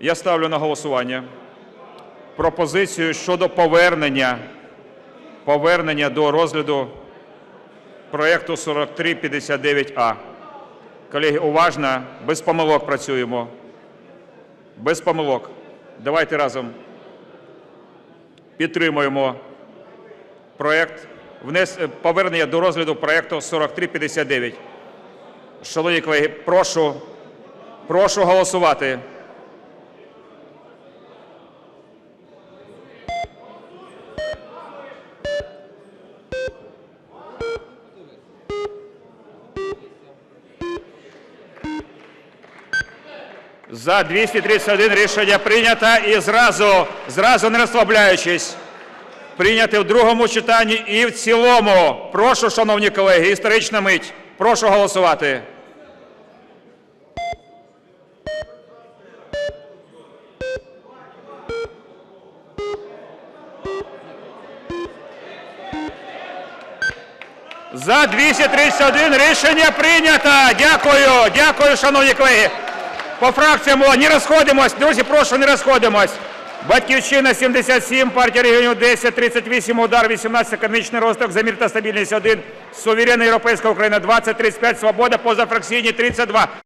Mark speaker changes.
Speaker 1: Я ставлю на голосування пропозицію щодо повернення, повернення до розгляду проекту 4359А. Колеги, уважно, без помилок працюємо. Без помилок. Давайте разом підтримуємо проект внес... е, повернення до розгляду проекту 4359. Шановні колеги, прошу, прошу голосувати. За 231 рішення прийнято і зразу, зразу не розслабляючись, прийняти в другому читанні і в цілому. Прошу, шановні колеги, історична мить. Прошу голосувати. За 231 рішення прийнято. Дякую, дякую, шановні колеги. По фракціям не розходимось. Друзі, прошу, не розходимось. Батьківщина 77, партія регіонів 10, 38, удар 18, економічний розвиток, за мир та стабільність 1, суверенна європейська Україна 20, 35, свобода, позафракційні 32.